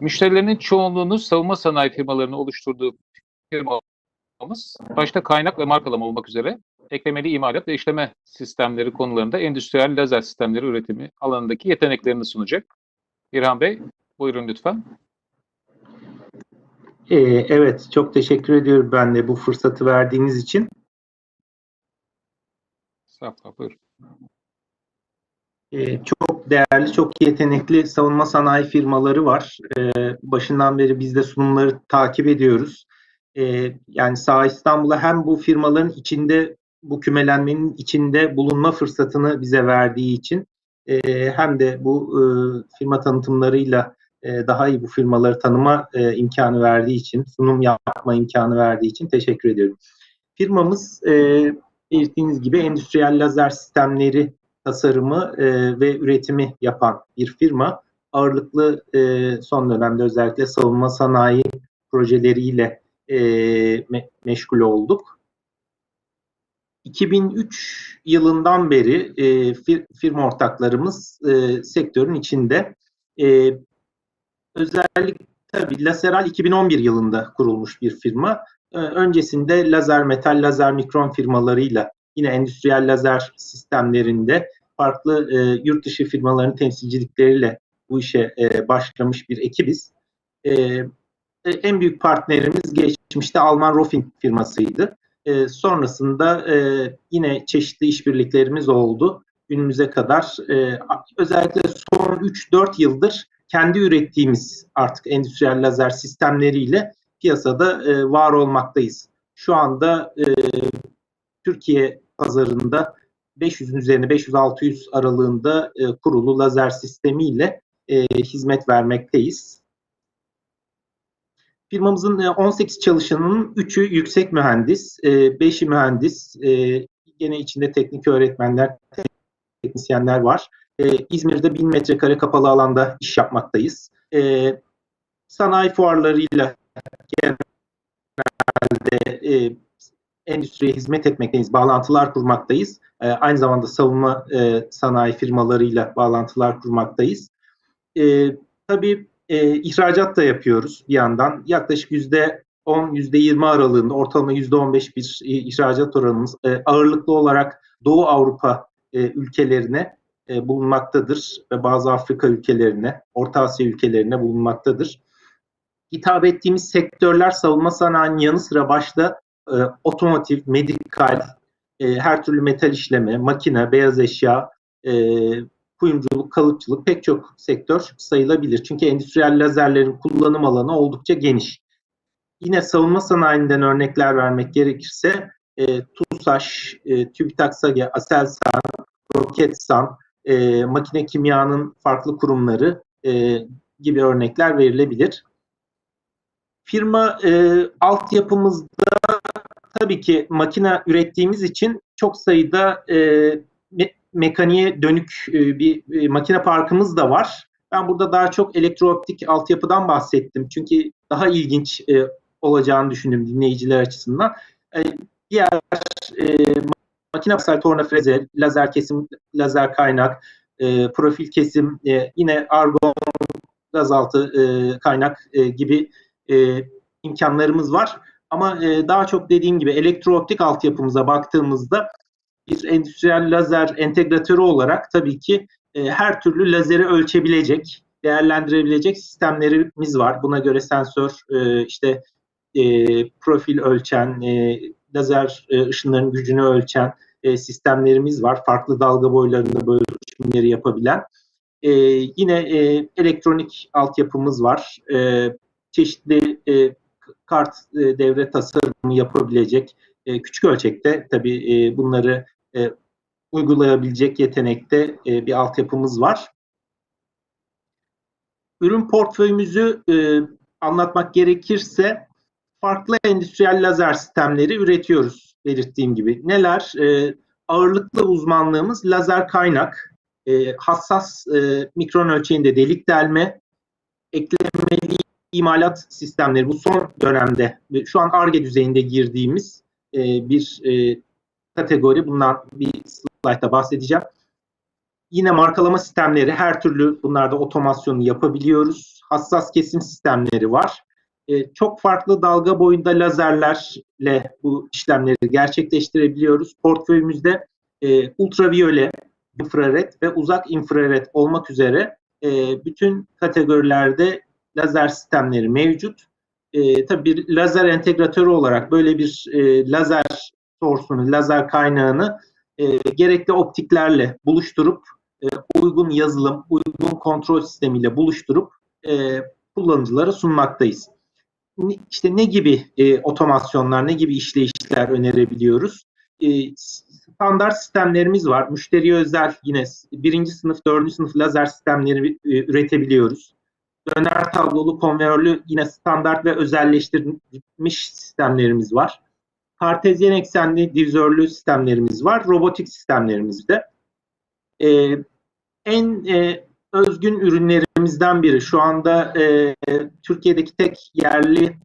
Müşterilerinin çoğunluğunu savunma sanayi firmalarını oluşturduğu firmamız, başta kaynak ve markalama olmak üzere eklemeli imalat ve işleme sistemleri konularında endüstriyel lazer sistemleri üretimi alanındaki yeteneklerini sunacak. İrhan Bey, buyurun lütfen. Ee, evet, çok teşekkür ediyorum ben de bu fırsatı verdiğiniz için. Safra, buyurun. Ee, çok değerli, çok yetenekli savunma sanayi firmaları var. Ee, başından beri biz de sunumları takip ediyoruz. Ee, yani Sağ İstanbul'a hem bu firmaların içinde, bu kümelenmenin içinde bulunma fırsatını bize verdiği için e, hem de bu e, firma tanıtımlarıyla e, daha iyi bu firmaları tanıma imkanı verdiği için, sunum yapma imkanı verdiği için teşekkür ediyorum. Firmamız belirttiğiniz gibi endüstriyel lazer sistemleri tasarımı e, ve üretimi yapan bir firma. Ağırlıklı e, son dönemde özellikle savunma sanayi projeleriyle e, me- meşgul olduk. 2003 yılından beri e, fir- firma ortaklarımız e, sektörün içinde. E, özellikle tabii Laseral 2011 yılında kurulmuş bir firma. E, öncesinde lazer, metal, lazer, mikron firmalarıyla yine endüstriyel lazer sistemlerinde farklı e, yurt dışı firmaların temsilcilikleriyle bu işe e, başlamış bir ekibiz. E, e, en büyük partnerimiz geçmişte Alman Rofin firmasıydı. E, sonrasında e, yine çeşitli işbirliklerimiz oldu günümüze kadar. E, özellikle son 3-4 yıldır kendi ürettiğimiz artık endüstriyel lazer sistemleriyle piyasada e, var olmaktayız. Şu anda e, Türkiye pazarında 500'ün üzerine 500-600 aralığında e, kurulu lazer sistemiyle e, hizmet vermekteyiz. Firmamızın e, 18 çalışanının 3'ü yüksek mühendis, e, 5'i mühendis, e, gene içinde teknik öğretmenler, teknisyenler var. E, İzmir'de 1000 metrekare kapalı alanda iş yapmaktayız. E, sanayi fuarlarıyla genelde e, endüstriye hizmet etmekteyiz, bağlantılar kurmaktayız. E, aynı zamanda savunma e, sanayi firmalarıyla bağlantılar kurmaktayız. E, tabii e, ihracat da yapıyoruz bir yandan. Yaklaşık yüzde 10, yüzde 20 aralığında ortalama yüzde 15 bir e, ihracat oranımız e, ağırlıklı olarak Doğu Avrupa e, ülkelerine e, bulunmaktadır ve bazı Afrika ülkelerine, Orta Asya ülkelerine bulunmaktadır. Hitap ettiğimiz sektörler savunma sanayinin yanı sıra başta e, otomotiv, medikal, e, her türlü metal işleme, makine, beyaz eşya, e, kuyumculuk, kalıpçılık pek çok sektör sayılabilir. Çünkü endüstriyel lazerlerin kullanım alanı oldukça geniş. Yine savunma sanayinden örnekler vermek gerekirse e, TUSAŞ, e, TÜBİTAK SAGE, Aselsan, Roketsan, e, makine kimyanın farklı kurumları e, gibi örnekler verilebilir. Firma e, altyapımızda tabii ki makine ürettiğimiz için çok sayıda e, me- mekaniğe dönük e, bir e, makine parkımız da var. Ben burada daha çok elektrooptik altyapıdan bahsettim. Çünkü daha ilginç e, olacağını düşündüm dinleyiciler açısından. E, diğer e, makine baksal torna freze, lazer kesim, lazer kaynak, e, profil kesim, e, yine argon gazaltı e, kaynak e, gibi e, imkanlarımız var. Ama e, daha çok dediğim gibi elektrooptik altyapımıza baktığımızda bir endüstriyel lazer entegratörü olarak tabii ki e, her türlü lazeri ölçebilecek, değerlendirebilecek sistemlerimiz var. Buna göre sensör, e, işte e, profil ölçen, e, lazer e, ışınların gücünü ölçen e, sistemlerimiz var. Farklı dalga boylarında böyle ölçümleri yapabilen. E, yine e, elektronik altyapımız var. E, çeşitli e, kart e, devre tasarımı yapabilecek e, küçük ölçekte tabii e, bunları e, uygulayabilecek yetenekte e, bir altyapımız var. Ürün portföyümüzü e, anlatmak gerekirse farklı endüstriyel lazer sistemleri üretiyoruz belirttiğim gibi. Neler? E, ağırlıklı uzmanlığımız lazer kaynak, e, hassas e, mikron ölçeğinde delik delme, eklemeli imalat sistemleri bu son dönemde şu an ARGE düzeyinde girdiğimiz e, bir e, kategori. Bundan bir slaytta bahsedeceğim. yine markalama sistemleri her türlü bunlarda otomasyonu yapabiliyoruz. Hassas kesim sistemleri var. E, çok farklı dalga boyunda lazerlerle bu işlemleri gerçekleştirebiliyoruz. Portföyümüzde e, ultraviyole, infrared ve uzak infrared olmak üzere e, bütün kategorilerde lazer sistemleri mevcut. E, tabii bir lazer entegratörü olarak böyle bir e, lazer source'unu, lazer kaynağını e, gerekli optiklerle buluşturup e, uygun yazılım, uygun kontrol sistemiyle buluşturup e, kullanıcılara sunmaktayız. İşte ne gibi e, otomasyonlar, ne gibi işleyişler önerebiliyoruz? E, standart sistemlerimiz var. Müşteriye özel yine birinci sınıf, dördüncü sınıf lazer sistemleri e, üretebiliyoruz. Döner tablolu, konveyörlü yine standart ve özelleştirilmiş sistemlerimiz var. Kartezyen eksenli divizörlü sistemlerimiz var. Robotik sistemlerimiz de. E, en e, özgün ürünlerimizden biri şu anda e, Türkiye'deki tek yerli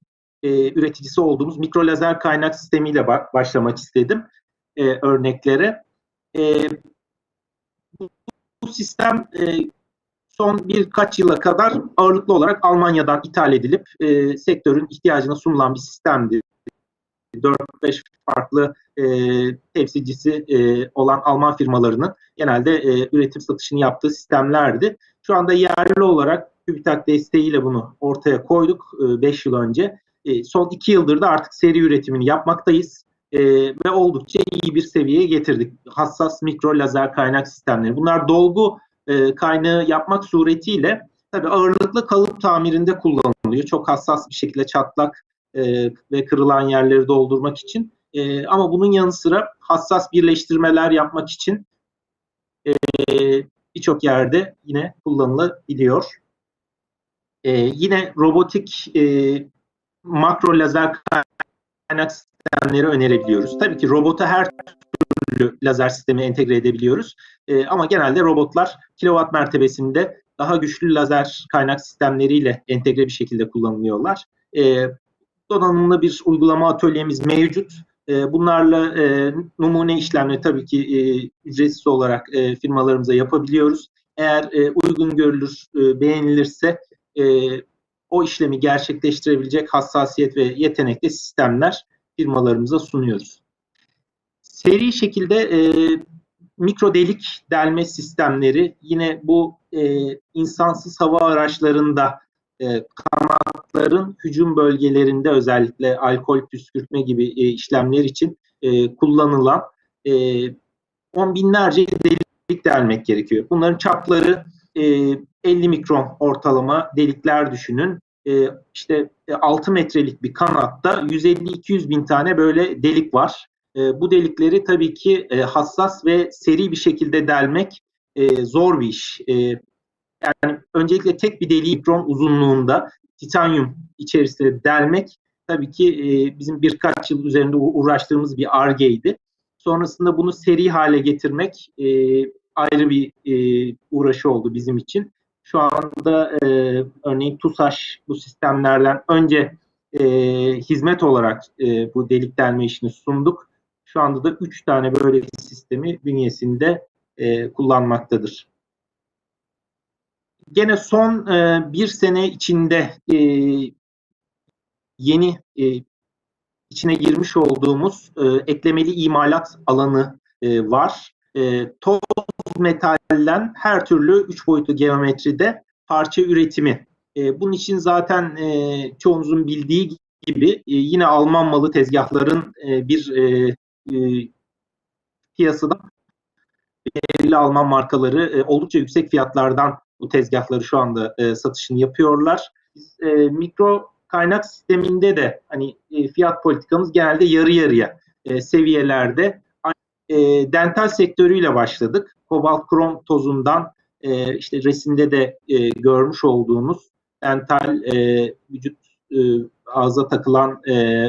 e, üreticisi olduğumuz mikro lazer kaynak sistemiyle ba- başlamak istedim e, örneklere. E, bu, bu sistem e, son birkaç yıla kadar ağırlıklı olarak Almanya'dan ithal edilip e, sektörün ihtiyacına sunulan bir sistemdi. 4-5 farklı e, temsilcisi e, olan Alman firmalarının genelde e, üretim satışını yaptığı sistemlerdi. Şu anda yerli olarak TÜBİTAK desteğiyle bunu ortaya koyduk 5 e, yıl önce. E, son 2 yıldır da artık seri üretimini yapmaktayız e, ve oldukça iyi bir seviyeye getirdik. Hassas mikro lazer kaynak sistemleri. Bunlar dolgu e, kaynağı yapmak suretiyle tabii ağırlıklı kalıp tamirinde kullanılıyor. Çok hassas bir şekilde çatlak e, ve kırılan yerleri doldurmak için. E, ama bunun yanı sıra hassas birleştirmeler yapmak için e, birçok yerde yine kullanılabiliyor. E, yine robotik e, makro lazer kaynak sistemleri önerebiliyoruz. Tabii ki robota her türlü lazer sistemi entegre edebiliyoruz. E, ama genelde robotlar kilowatt mertebesinde daha güçlü lazer kaynak sistemleriyle entegre bir şekilde kullanılıyorlar. E, donanımlı bir uygulama atölyemiz mevcut. E, bunlarla e, numune işlemleri tabii ki e, ücretsiz olarak e, firmalarımıza yapabiliyoruz. Eğer e, uygun görülür, e, beğenilirse e, o işlemi gerçekleştirebilecek hassasiyet ve yetenekli sistemler firmalarımıza sunuyoruz. Seri şekilde e, mikro delik delme sistemleri yine bu e, insansız hava araçlarında e, kanatların hücum bölgelerinde özellikle alkol püskürtme gibi e, işlemler için e, kullanılan e, on binlerce delik delmek gerekiyor. Bunların çapları e, 50 mikron ortalama delikler düşünün. E, işte 6 metrelik bir kanatta 150-200 bin tane böyle delik var. E, bu delikleri tabii ki e, hassas ve seri bir şekilde delmek e, zor bir iş. Yani öncelikle tek bir deliği mikron uzunluğunda titanyum içerisinde delmek tabii ki bizim birkaç yıl üzerinde uğraştığımız bir argeydi. Sonrasında bunu seri hale getirmek ayrı bir uğraşı oldu bizim için. Şu anda örneğin TUSAŞ bu sistemlerden önce hizmet olarak bu delik delme işini sunduk. Şu anda da 3 tane böyle sistemi bünyesinde e, kullanmaktadır gene son e, bir sene içinde e, yeni e, içine girmiş olduğumuz e, eklemeli imalat alanı e, var. E, toz metalden her türlü üç boyutlu geometride parça üretimi. E, bunun için zaten e, çoğunuzun bildiği gibi e, yine Alman malı tezgahların e, bir e, e, piyasada belirli Alman markaları e, oldukça yüksek fiyatlardan bu tezgahları şu anda e, satışını yapıyorlar. Biz e, mikro kaynak sisteminde de hani e, fiyat politikamız genelde yarı yarıya e, seviyelerde e, dental sektörüyle başladık. Kobalt krom tozundan e, işte resimde de e, görmüş olduğunuz dental e, vücut e, ağza takılan e,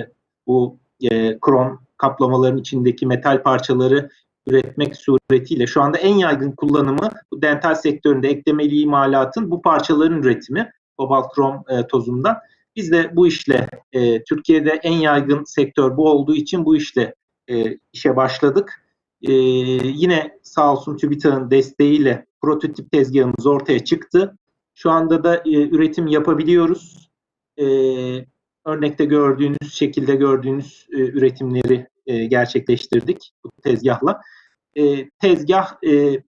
bu e, krom kaplamaların içindeki metal parçaları üretmek suretiyle şu anda en yaygın kullanımı bu dental sektöründe eklemeli imalatın bu parçaların üretimi kobalt krom e, tozundan. Biz de bu işle e, Türkiye'de en yaygın sektör bu olduğu için bu işle e, işe başladık. e, yine sağ olsun TÜBİTAK'ın desteğiyle prototip tezgahımız ortaya çıktı. Şu anda da e, üretim yapabiliyoruz. E, örnekte gördüğünüz şekilde gördüğünüz e, üretimleri e, gerçekleştirdik bu tezgahla. E, tezgah e,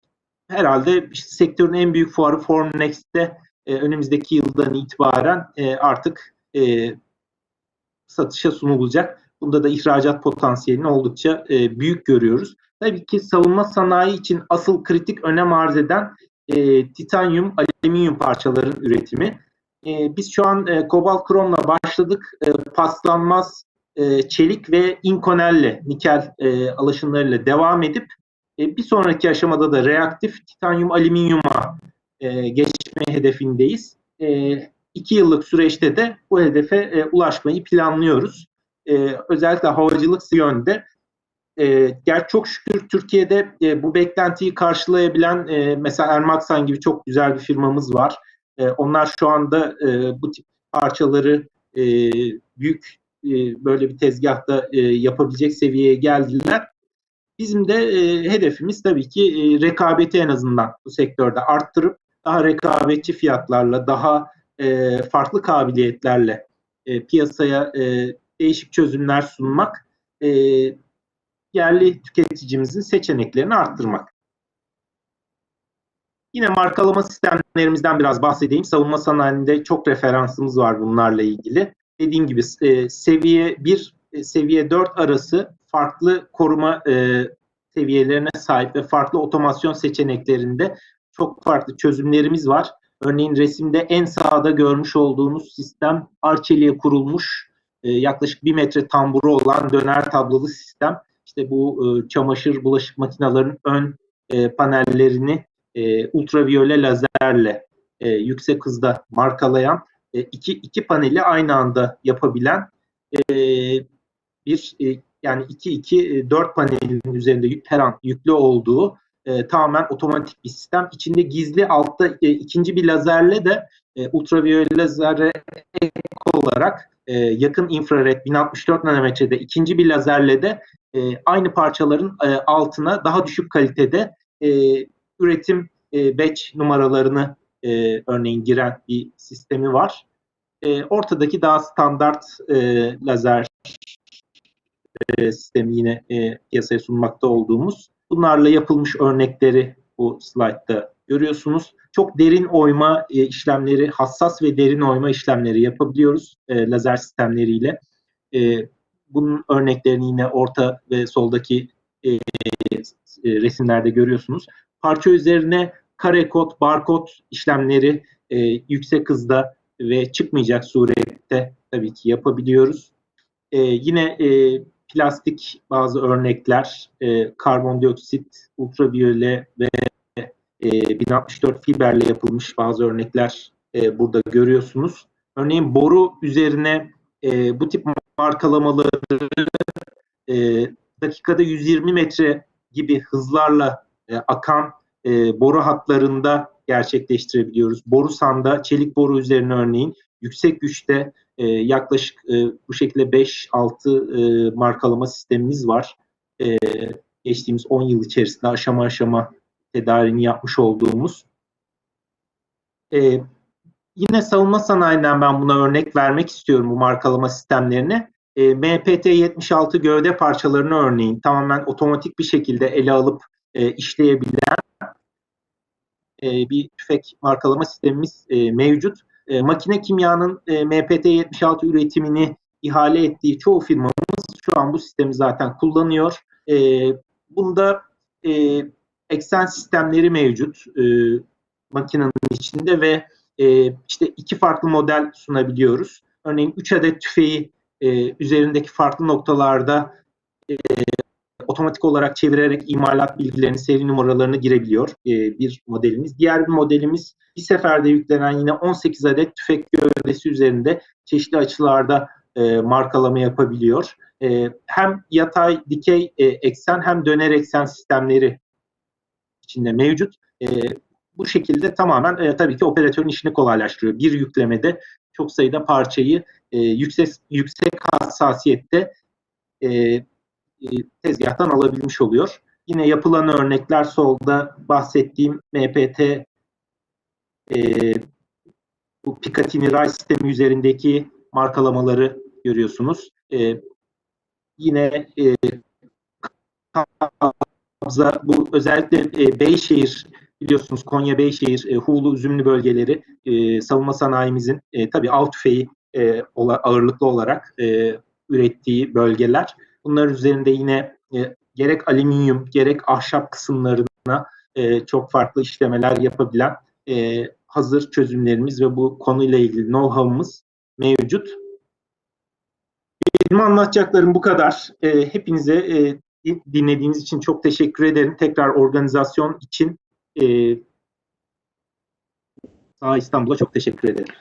herhalde işte sektörün en büyük fuarı Formnext'te e, önümüzdeki yıldan itibaren e, artık e, satışa sunulacak. Bunda da ihracat potansiyelini oldukça e, büyük görüyoruz. Tabii ki savunma sanayi için asıl kritik önem arz eden e, titanyum, alüminyum parçaların üretimi. E, biz şu an e, kobalt kromla başladık. E, paslanmaz e, çelik ve inkonelle nikel e, alaşımlarıyla devam edip e, bir sonraki aşamada da reaktif titanyum alüminyuma e, geçme hedefindeyiz. E, iki yıllık süreçte de bu hedefe e, ulaşmayı planlıyoruz. E, özellikle havacılık yönde. E, gerçi çok şükür Türkiye'de e, bu beklentiyi karşılayabilen e, mesela Ermaksan gibi çok güzel bir firmamız var. E, onlar şu anda e, bu tip parçaları e, büyük e, böyle bir tezgahta e, yapabilecek seviyeye geldiler. Bizim de e, hedefimiz tabii ki rekabeti en azından bu sektörde arttırıp daha rekabetçi fiyatlarla, daha farklı kabiliyetlerle piyasaya değişik çözümler sunmak, yerli tüketicimizin seçeneklerini arttırmak. Yine markalama sistemlerimizden biraz bahsedeyim. Savunma sanayinde çok referansımız var bunlarla ilgili. Dediğim gibi e, seviye 1, e, seviye 4 arası farklı koruma e, seviyelerine sahip ve farklı otomasyon seçeneklerinde çok farklı çözümlerimiz var. Örneğin resimde en sağda görmüş olduğunuz sistem arçeliğe kurulmuş e, yaklaşık bir metre tamburu olan döner tablolu sistem. İşte bu e, çamaşır bulaşık makinelerinin ön e, panellerini e, ultraviyole lazerle e, yüksek hızda markalayan e, iki, iki paneli aynı anda yapabilen e, bir e, yani 2-2 4 panelin üzerinde her an yüklü olduğu e, tamamen otomatik bir sistem. İçinde gizli altta e, ikinci bir lazerle de e, ultraviyole lazere ek olarak e, yakın infrared 1064 nanometrede ikinci bir lazerle de e, aynı parçaların e, altına daha düşük kalitede e, üretim e, batch numaralarını e, örneğin giren bir sistemi var. E, ortadaki daha standart e, lazer e, sistemi yine e, piyasaya sunmakta olduğumuz. Bunlarla yapılmış örnekleri bu slaytta görüyorsunuz. Çok derin oyma e, işlemleri, hassas ve derin oyma işlemleri yapabiliyoruz e, lazer sistemleriyle. E, bunun örneklerini yine orta ve soldaki e, e, resimlerde görüyorsunuz. Parça üzerine kare kod, barkod işlemleri e, yüksek hızda ve çıkmayacak surette tabii ki yapabiliyoruz. E, yine e, plastik bazı örnekler, e, karbondioksit, ultraviyole ve e, 1064 fiberle yapılmış bazı örnekler e, burada görüyorsunuz. Örneğin boru üzerine e, bu tip markalamaları e, dakikada 120 metre gibi hızlarla e, akan e, boru hatlarında gerçekleştirebiliyoruz. Boru sanda çelik boru üzerine örneğin yüksek güçte e, yaklaşık e, bu şekilde 5-6 e, markalama sistemimiz var. E, geçtiğimiz 10 yıl içerisinde aşama aşama tedarini yapmış olduğumuz. E, yine savunma sanayinden ben buna örnek vermek istiyorum bu markalama sistemlerini. E, MPT-76 gövde parçalarını örneğin tamamen otomatik bir şekilde ele alıp e, işleyebilen e, bir tüfek markalama sistemimiz e, mevcut. E, makine kimyanın e, MPT-76 üretimini ihale ettiği çoğu firmamız şu an bu sistemi zaten kullanıyor. E, bunda e, eksen sistemleri mevcut e, makinenin içinde ve e, işte iki farklı model sunabiliyoruz. Örneğin 3 adet tüfeği e, üzerindeki farklı noktalarda e, otomatik olarak çevirerek imalat bilgilerini, seri numaralarını girebiliyor e, bir modelimiz. Diğer bir modelimiz bir seferde yüklenen yine 18 adet tüfek gövdesi üzerinde çeşitli açılarda e, markalama yapabiliyor. E, hem yatay, dikey e, eksen hem döner eksen sistemleri içinde mevcut. E, bu şekilde tamamen e, tabii ki operatörün işini kolaylaştırıyor. Bir yüklemede çok sayıda parçayı e, yüksek yüksek hassasiyette e, tezgahtan alabilmiş oluyor. yine yapılan örnekler solda bahsettiğim MPT e, bu Picatinny Ray sistemi üzerindeki markalamaları görüyorsunuz. E, yine e, Kabza, bu özellikle e, Beyşehir biliyorsunuz Konya Beyşehir, e, Huğlu Üzümlü bölgeleri e, savunma sanayimizin e, tabii av tüfeği e, ağırlıklı olarak e, ürettiği bölgeler. Bunların üzerinde yine e, gerek alüminyum gerek ahşap kısımlarına e, çok farklı işlemeler yapabilen e, hazır çözümlerimiz ve bu konuyla ilgili know-how'ımız mevcut. Benim anlatacaklarım bu kadar. E, hepinize e, dinlediğiniz için çok teşekkür ederim. Tekrar organizasyon için e, Sağ İstanbul'a çok teşekkür ederim.